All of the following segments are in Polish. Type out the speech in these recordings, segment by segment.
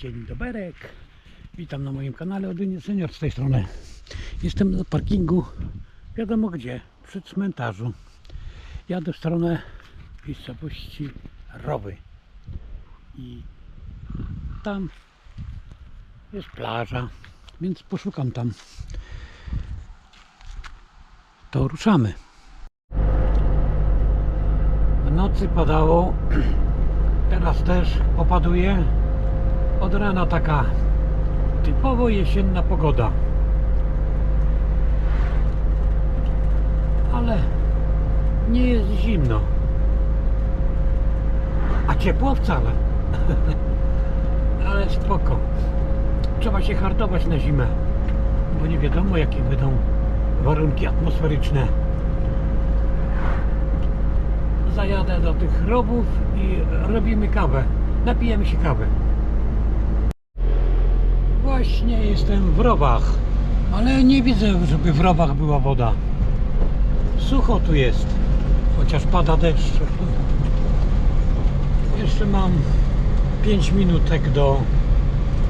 Dzień doberek. Witam na moim kanale Odynie Senior z tej strony. Jestem na parkingu, wiadomo gdzie, przy cmentarzu. Jadę w stronę miejscowości Rowy. I tam jest plaża, więc poszukam tam. To ruszamy. W nocy padało, teraz też popaduje. Od rana taka typowo jesienna pogoda. Ale nie jest zimno. A ciepło wcale. Ale spoko. Trzeba się hartować na zimę, bo nie wiadomo jakie będą warunki atmosferyczne. Zajadę do tych rowów i robimy kawę. Napijemy się kawy. Właśnie jestem w rowach, ale nie widzę, żeby w rowach była woda. Sucho tu jest, chociaż pada deszcz. Jeszcze mam 5 minutek do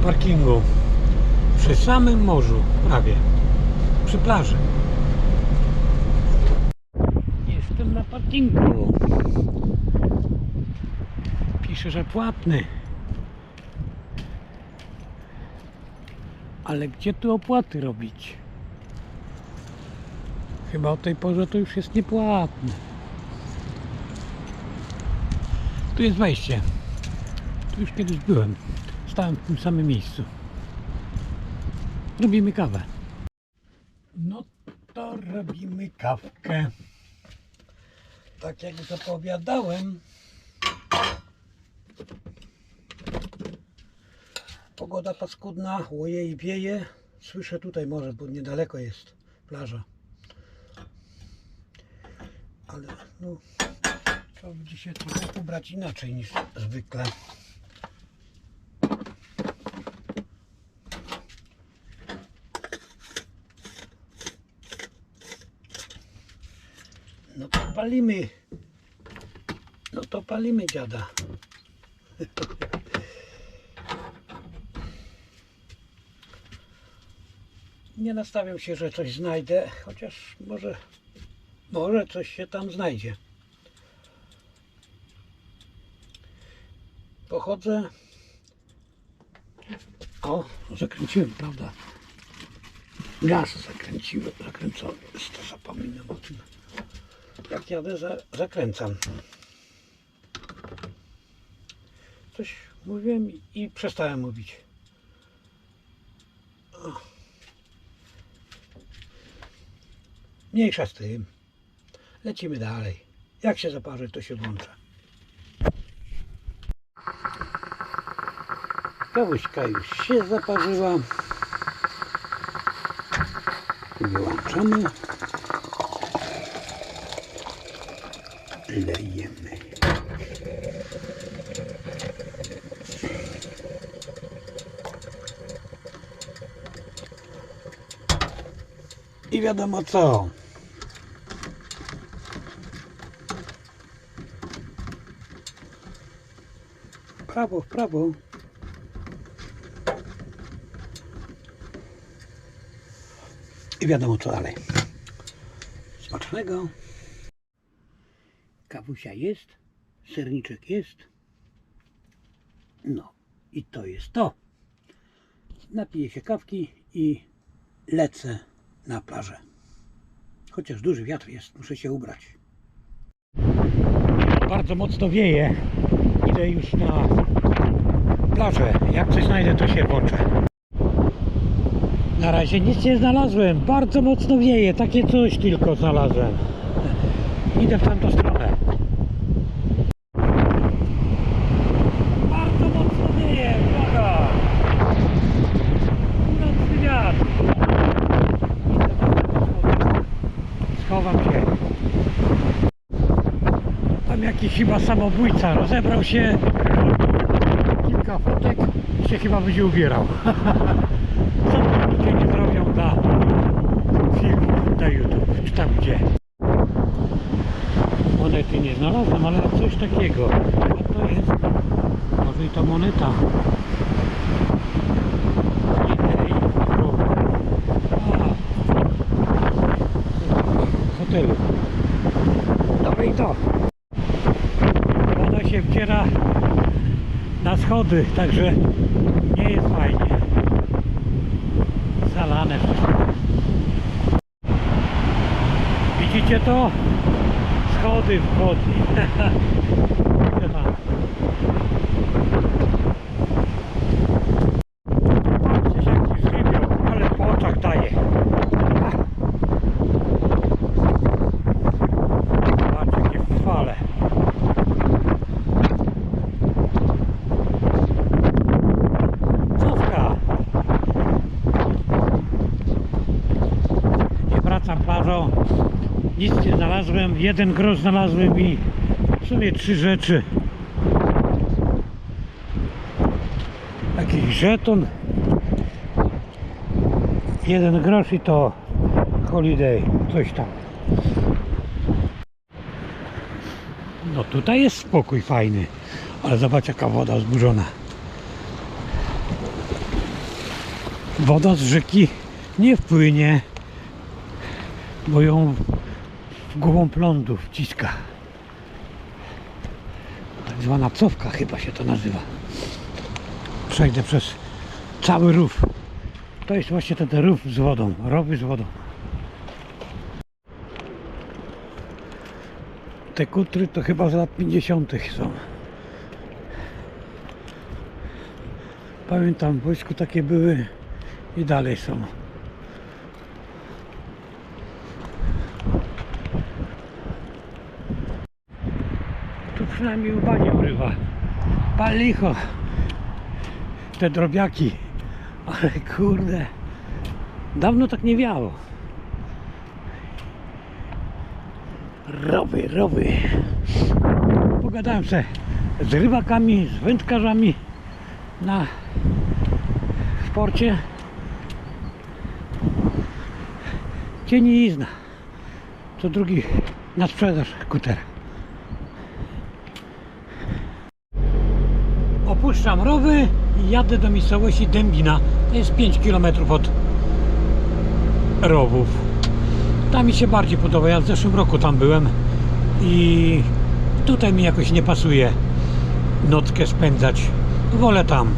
parkingu. Przy samym morzu, prawie. Przy plaży. Jestem na parkingu. Pisze, że płatny. Ale gdzie tu opłaty robić? Chyba o tej porze to już jest niepłatne. Tu jest wejście. Tu już kiedyś byłem. Stałem w tym samym miejscu. Robimy kawę. No to robimy kawkę. Tak jak zapowiadałem. Pogoda paskudna, łoje i wieje. Słyszę tutaj może, bo niedaleko jest plaża. Ale no, trzeba będzie się trochę ubrać inaczej niż zwykle. No to palimy. No to palimy dziada. Nie nastawiam się, że coś znajdę, chociaż może, może coś się tam znajdzie. Pochodzę. O, zakręciłem, prawda? Gaz zakręciłem, zakręcony jest, to zapominam o tym. Jak jadę, za, zakręcam. Coś mówiłem i- i przestałem mówić. Mniejsza z tym. Lecimy dalej. Jak się zaparzy, to się włącza. Kawuśka już się zaparzyła. Wyłączamy. Lejemy. I wiadomo co. prawo, w prawo. I wiadomo co dalej. Smacznego. Kawusia jest, serniczek jest. No i to jest to. Napiję się kawki i lecę na plażę. Chociaż duży wiatr jest, muszę się ubrać. Bardzo mocno wieje. Idę już na plażę. Jak coś znajdę, to się włączę. Na razie nic nie znalazłem. Bardzo mocno wieje. Takie coś tylko znalazłem. Idę w tamtą stronę. chyba samobójca. Rozebrał się kilka fotek i się chyba będzie ubierał. Co to ludzie nie zrobią dla filmów na YouTube, czy tam gdzie. Monety nie znalazłem, ale coś takiego. A to jest może i ta moneta. hotelu. Schody, także nie jest fajnie. Zalane. Widzicie to? Schody w wodni. Widzę tam. Patrzcie się jak ci zrybią, ale po oczach daje. Ach. Zobaczcie jakie fale. Cofka. Nie wracam plażą. Nic nie znalazłem. Jeden grosz znalazłem i w sumie trzy rzeczy. Jakiś żeton. Jeden grosz i to holiday. Coś tam. No tutaj jest spokój fajny. Ale zobacz jaka woda wzburzona. Woda z rzeki nie wpłynie, bo ją głową prądu wciska. Tak zwana cofka chyba się to nazywa. Przejdę przez cały rów. To jest właśnie ten rów z wodą, rowy z wodą. Te kutry to chyba z lat 50. są. Pamiętam, w wojsku takie były i dalej są. Tu przynajmniej łba nie urywa. Pal licho. Te drobiaki. Ale kurde. Dawno tak nie wiało. Rowy, rowy. Pogadałem se z rybakami, z wędkarzami na w porcie. Cienizna. To drugi na sprzedaż kuter. Opuszczam rowy i jadę do miejscowości Dębina. To jest 5 km od rowów. Tam mi się bardziej podoba. Ja w zeszłym roku tam byłem i tutaj mi jakoś nie pasuje nockę spędzać. Wolę tam.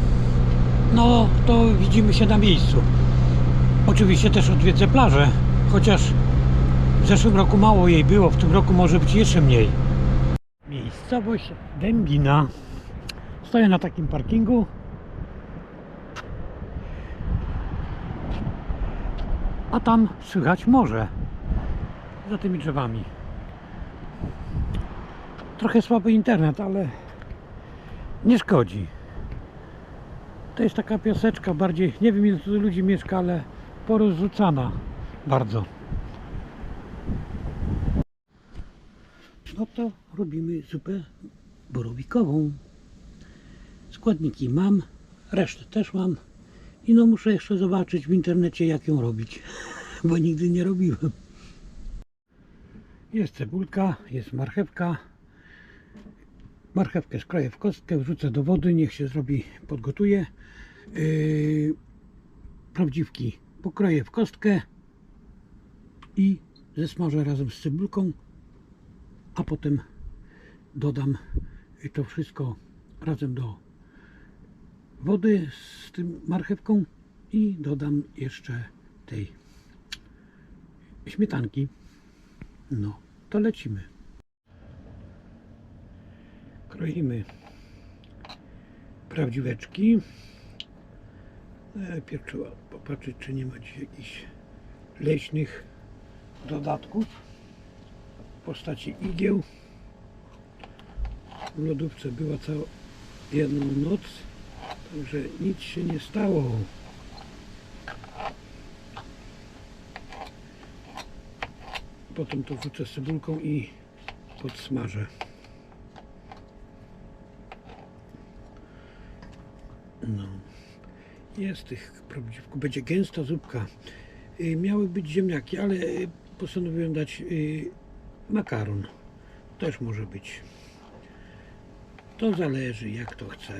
No to widzimy się na miejscu. Oczywiście też odwiedzę plażę, chociaż w zeszłym roku mało jej było, w tym roku może być jeszcze mniej. Miejscowość Dębina. Stoję na takim parkingu. A tam słychać morze. Za tymi drzewami. Trochę słaby internet, ale nie szkodzi. To jest taka pioseczka bardziej, nie wiem ile tu ludzi mieszka, ale porozrzucana bardzo. No to robimy zupę borowikową. Składniki mam, resztę też mam. I no muszę jeszcze zobaczyć w internecie jak ją robić, bo nigdy nie robiłem. Jest cebulka, jest marchewka. Marchewkę skroję w kostkę, wrzucę do wody, niech się zrobi, podgotuje. Yy, prawdziwki pokroję w kostkę i zesmażę razem z cebulką, a potem dodam to wszystko razem do wody z tym marchewką i dodam jeszcze tej śmietanki. No, to lecimy. Kroimy prawdziweczki. Najpierw trzeba popatrzeć, czy nie ma gdzieś jakichś leśnych dodatków w postaci igieł. W lodówce była całą jedną noc, także nic się nie stało. Potem to wrzucę z cebulką i podsmażę. No. Jest tych prawdziwków. Będzie gęsta zupka. Y, Miały być ziemniaki, ale postanowiłem dać y, makaron. Też może być. To zależy jak to chce.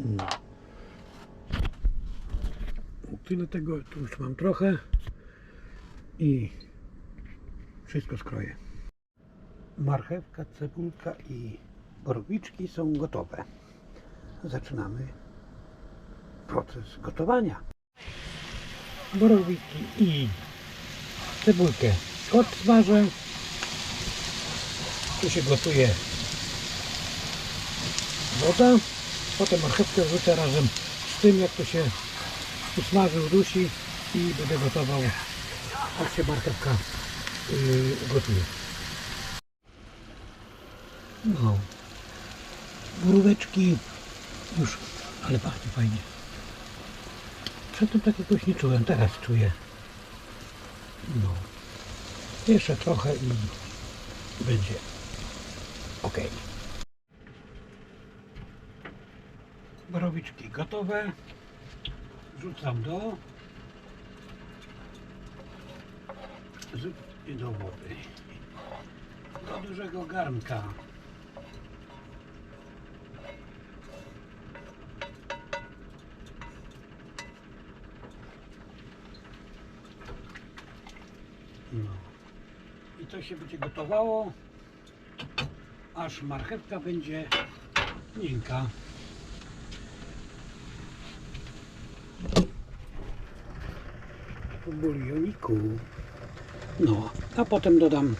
No. tyle tego, tu już mam trochę i wszystko skroję. Marchewka, cebulka i borowiczki są gotowe. Zaczynamy proces gotowania. Borowiki i cebulkę odsmażę. Tu się gotuje woda. Potem marchewkę wrzucę razem z tym, jak to się usmaży, udusi i będę gotował, aż się marchewka yy, gotuje. No. Boróweczki już, ale pachnie fajnie. Przedtem takiegoś nie czułem, teraz czuję. No. Jeszcze trochę i będzie ok. Borowiczki gotowe. Wrzucam do zupy do wody. Do dużego garnka. No. I to się będzie gotowało, aż marchewka będzie miękka. Po bulioniku. No, a potem dodam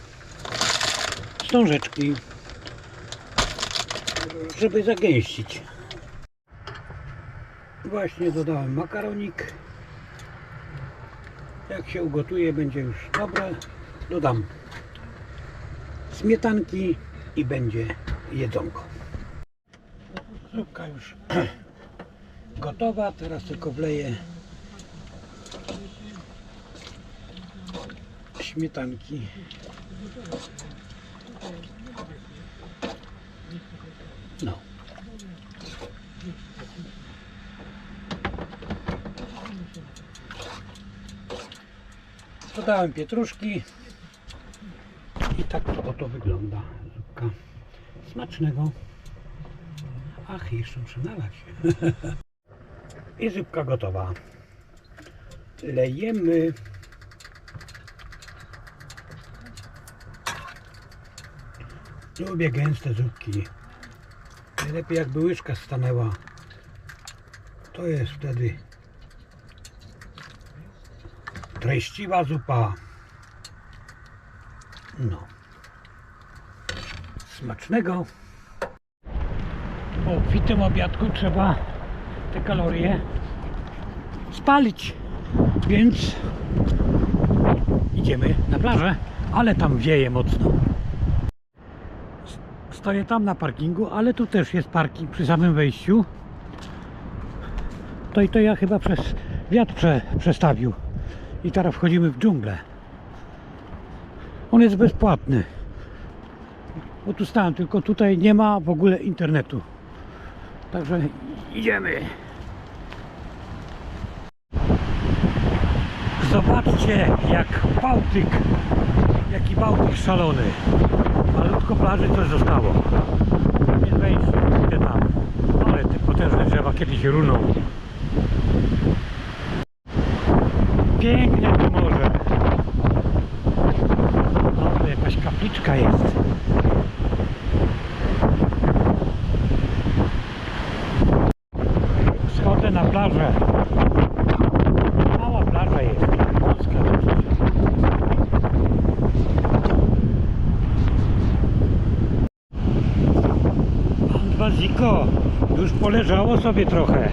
wstążeczki, żeby zagęścić. Właśnie dodałem makaronik. Jak się ugotuje, będzie już dobre. Dodam śmietanki i będzie jedzonko. Zupka już gotowa. Teraz tylko wleję śmietanki. No. Dodałem pietruszki i tak to oto wygląda. Smacznego. Ach, jeszcze muszę nalać. I zupka gotowa. Lejemy. Lubię gęste zupki. Najlepiej jakby łyżka stanęła. To jest wtedy treściwa zupa. No. Smacznego. Po obfitym obiadku trzeba te kalorie spalić. Więc idziemy na plażę, ale tam wieje mocno. Stoję tam na parkingu, ale tu też jest parking przy samym wejściu. To i to ja chyba przez wiatr prze, przestawił. I teraz wchodzimy w dżunglę. On jest bezpłatny. Bo tu stałem, tylko tutaj nie ma w ogóle internetu. Także idziemy. Zobaczcie jak Bałtyk, jaki Bałtyk szalony. Malutko plaży coś zostało. Tam jest wejście, tam. Ale te potężne drzewa kiedyś runą. Piękne to morze. Tu jakaś kapliczka jest. Schodzę na plażę. Mała plaża jest. Wąska dosyć. Pan Waziko już poleżało sobie trochę.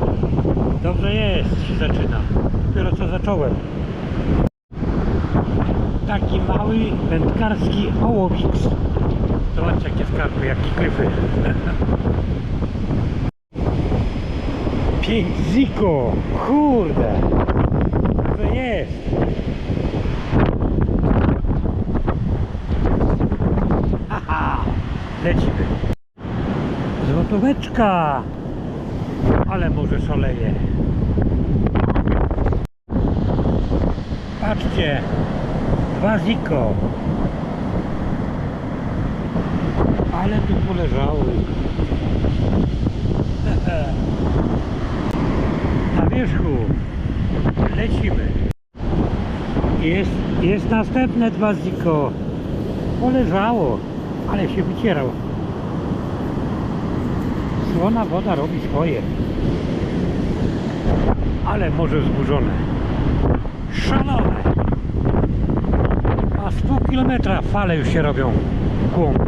Dobrze jest, się zaczyna. Dopiero co zacząłem. Taki mały wędkarski ołowiks. Zobaczcie jakie skarpy, jakie klyfy. Pięć ziko! Kurde! To jest! Haha! Lecimy. Złotóweczka! Ale może szaleje. Patrzcie! Dwa ziko! Ale tu poleżały. Na wierzchu Lecimy. Jest, jest następne dwa ziko. Poleżało, ale się wycierał. Słona woda robi swoje. Ale morze zburzone. Szalone. A z pół kilometra fale już się robią głąb.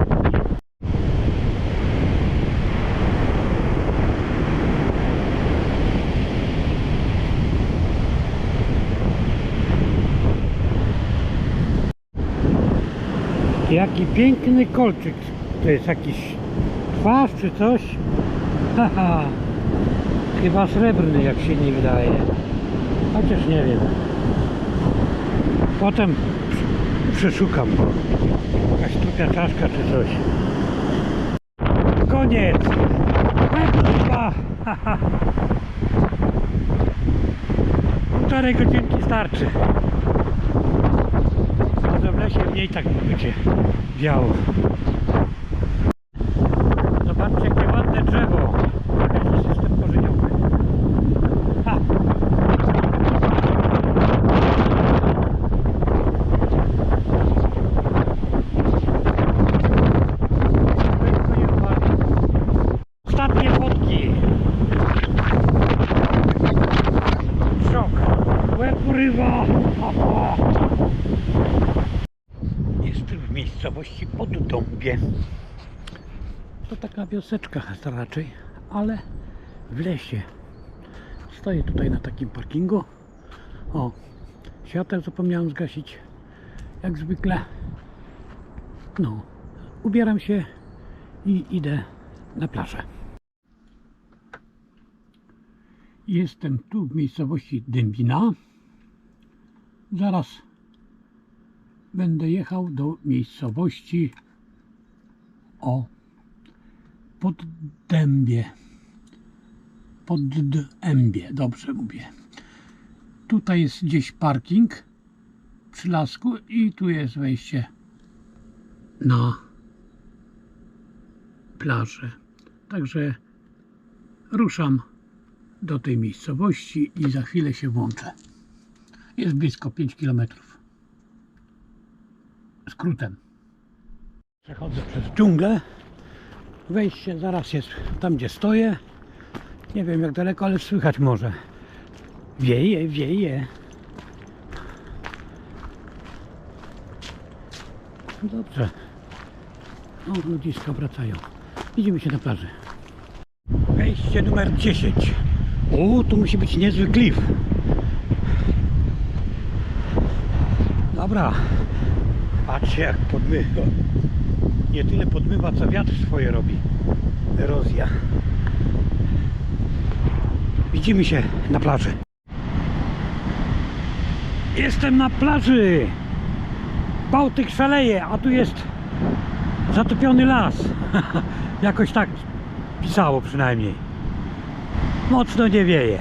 Jaki piękny kolczyk. To jest jakiś twarz czy coś? Haha. Chyba srebrny jak się nie wydaje. Chociaż nie wiem. Potem przeszukam. Jakaś trupia czaszka czy coś. Koniec. Chyba. Haha. Półtorej godzinki starczy. Może w lesie mniej tak będzie wiało. To taka wioseczka raczej, ale w lesie. Stoję tutaj na takim parkingu. O, świateł zapomniałem zgasić. Jak zwykle. No, ubieram się i idę na plażę. Jestem tu w miejscowości Dębina. Zaraz będę jechał do miejscowości o Poddębie. Poddębie, dobrze mówię. Tutaj jest gdzieś parking przy lasku i tu jest wejście na plażę. Także ruszam do tej miejscowości i za chwilę się włączę. Jest blisko 5 kilometrów skrótem. Przechodzę przez dżunglę. Wejście zaraz jest tam, gdzie stoję. Nie wiem jak daleko, ale słychać może. Wieje, wieje. Dobrze. O, ludziska wracają. Widzimy się na plaży. Wejście numer 10. O, tu musi być niezły klif. Dobra. Patrzcie jak podmywa. Nie tyle podmywa, co wiatr swoje robi. Erozja. Widzimy się na plaży. Jestem na plaży. Bałtyk szaleje, a tu jest zatopiony las. Jakoś tak pisało przynajmniej. Mocno nie wieje.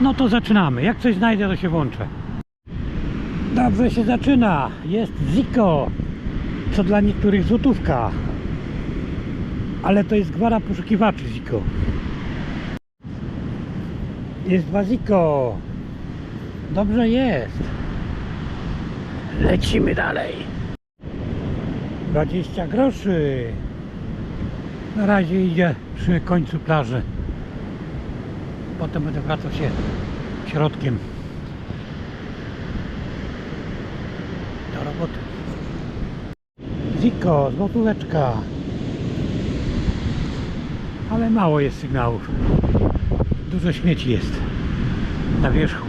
No to zaczynamy. Jak coś znajdę, to się włączę. Dobrze się zaczyna. Jest Ziko. Co dla niektórych złotówka. Ale to jest gwara poszukiwaczy Ziko. Jest dwa Ziko. Dobrze jest. Lecimy dalej. 20 groszy. Na razie idzie przy końcu plaży. Potem będę wracał się środkiem. Do roboty. Ziko, złotóweczka. Ale mało jest sygnałów. Dużo śmieci jest na wierzchu.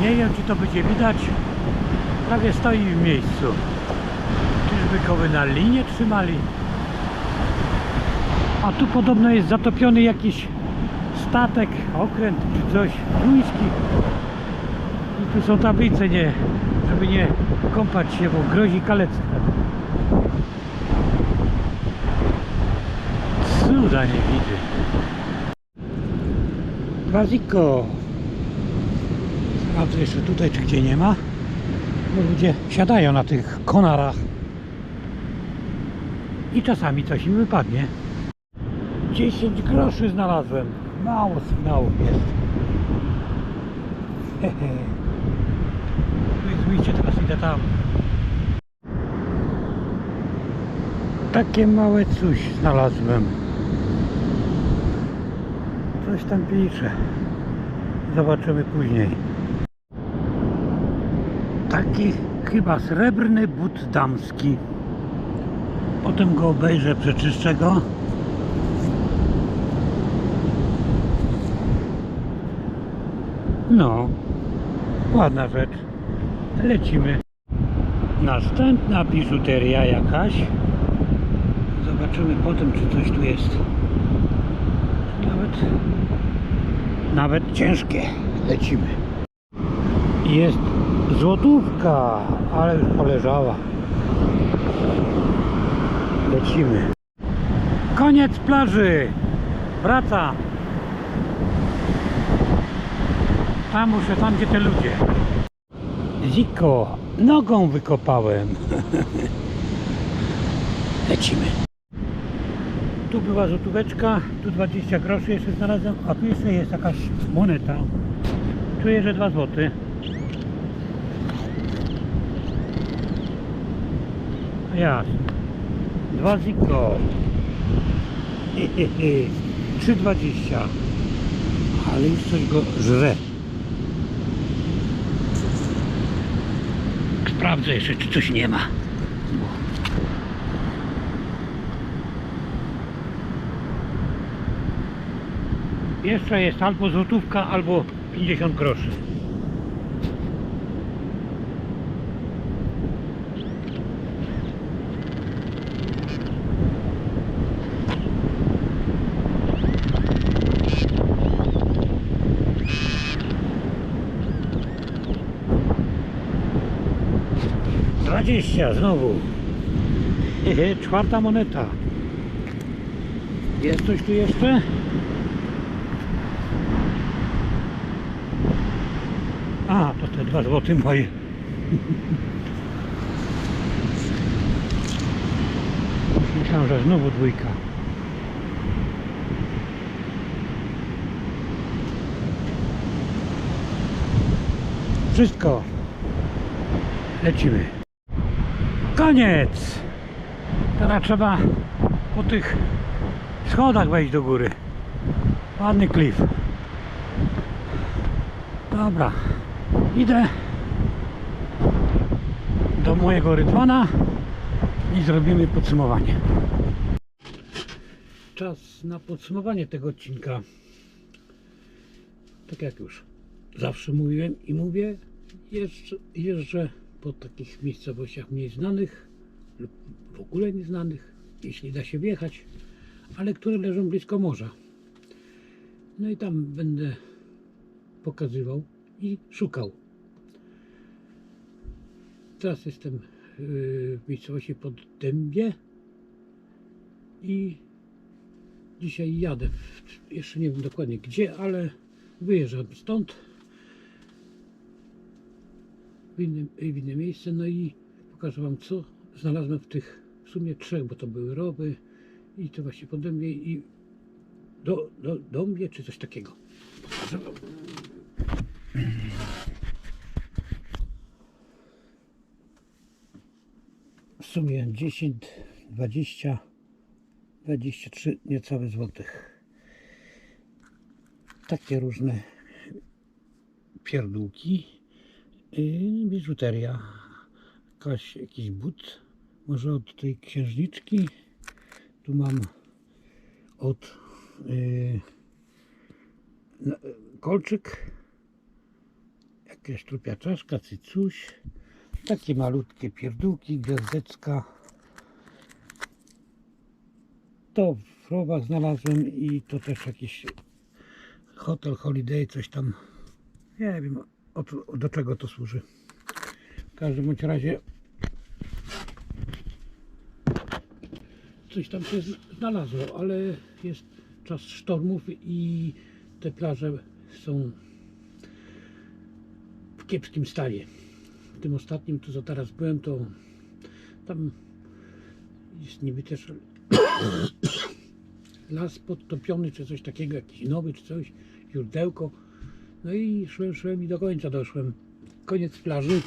Nie wiem, czy to będzie widać. Prawie stoi w miejscu. Czyżby go na linię trzymali? A tu podobno jest zatopiony jakiś statek, okręt czy coś, duński. I tu są tablice, nie, żeby nie kąpać się, bo grozi kalectwem. Cuda nie widzę. Baziko. Sprawdzę jeszcze tutaj, czy gdzie nie ma. Bo ludzie siadają na tych konarach. I czasami coś im wypadnie. 10 groszy znalazłem. Mało sygnałów jest. Hehe. Tu jest wyjście, teraz idę tam. Takie małe coś znalazłem. Coś tam pisze. Zobaczymy później. Taki chyba srebrny but damski. Potem go obejrzę, przeczyszczę go. No, ładna rzecz. Lecimy. Następna biżuteria jakaś. Zobaczymy potem, czy coś tu jest. Nawet, nawet ciężkie. Lecimy. Jest złotówka, ale już poleżała. Lecimy. Koniec plaży. Wraca. Tam muszę, tam gdzie te ludzie. Ziko, nogą wykopałem. Lecimy. Tu była złotóweczka, tu 20 groszy jeszcze znalazłem, a tu jeszcze jest jakaś moneta. Czuję, że 2 złoty. Jasne. Dwa ziko. 3,20. Ale już coś go żre. Sprawdzę jeszcze, czy coś nie ma. Jeszcze jest albo złotówka, albo 50 groszy. Dwadzieścia znowu. Hehe, czwarta moneta. Jest coś tu jeszcze? A, to te dwa złote moje. Myślałem, że znowu dwójka. Wszystko. Lecimy. Koniec! Teraz trzeba po tych schodach wejść do góry. Ładny klif. Dobra. Idę do mojego rydwana i zrobimy podsumowanie. Czas na podsumowanie tego odcinka. Tak jak już zawsze mówiłem i mówię, jeżdżę, jeżdżę po takich miejscowościach mniej znanych lub w ogóle nieznanych, jeśli da się wjechać, ale które leżą blisko morza. No i tam będę pokazywał i szukał. Teraz jestem yy, w miejscowości pod Dębie i dzisiaj jadę. Jeszcze nie wiem dokładnie gdzie, ale wyjeżdżam stąd w w inne miejsce. No i pokażę Wam co znalazłem w tych w sumie trzech, bo to były rowy i to właśnie pod Dębie i do, do, Dąbie czy coś takiego. Pokażę Wam. w sumie 10, 20, 23 niecałe złotych. Takie różne pierdółki. Yy, biżuteria. Jakaś, jakiś but. Może od tej księżniczki. Tu mam od yy, na- kolczyk. Jakaś trupia czaszka, cycuś. Takie malutkie pierdółki, gwiazdeczka. To w rowach znalazłem i to też jakiś hotel holiday, coś tam. Nie wiem do czego to służy. W każdym bądź razie coś tam się zna- znalazło, ale jest czas sztormów i te plaże są w kiepskim stanie w tym ostatnim, tu co teraz byłem, to tam jest niby też las podtopiony, czy coś takiego, jakiś nowy, czy coś, źródełko. No i szłem, szłem i do końca doszłem. Koniec plaży,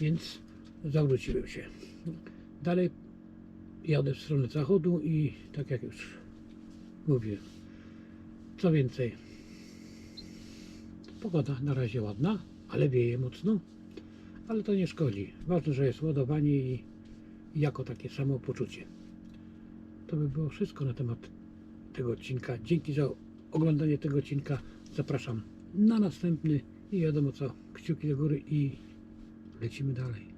więc zawróciłem się. Dalej jadę w stronę zachodu i tak jak już mówię, co więcej, pogoda na razie ładna, ale wieje mocno, ale to nie szkodzi. Ważne, że jest ładowanie i jako takie samopoczucie. To by było wszystko na temat tego odcinka. Dzięki za oglądanie tego odcinka. Zapraszam na następny i wiadomo co, kciuki do góry i lecimy dalej.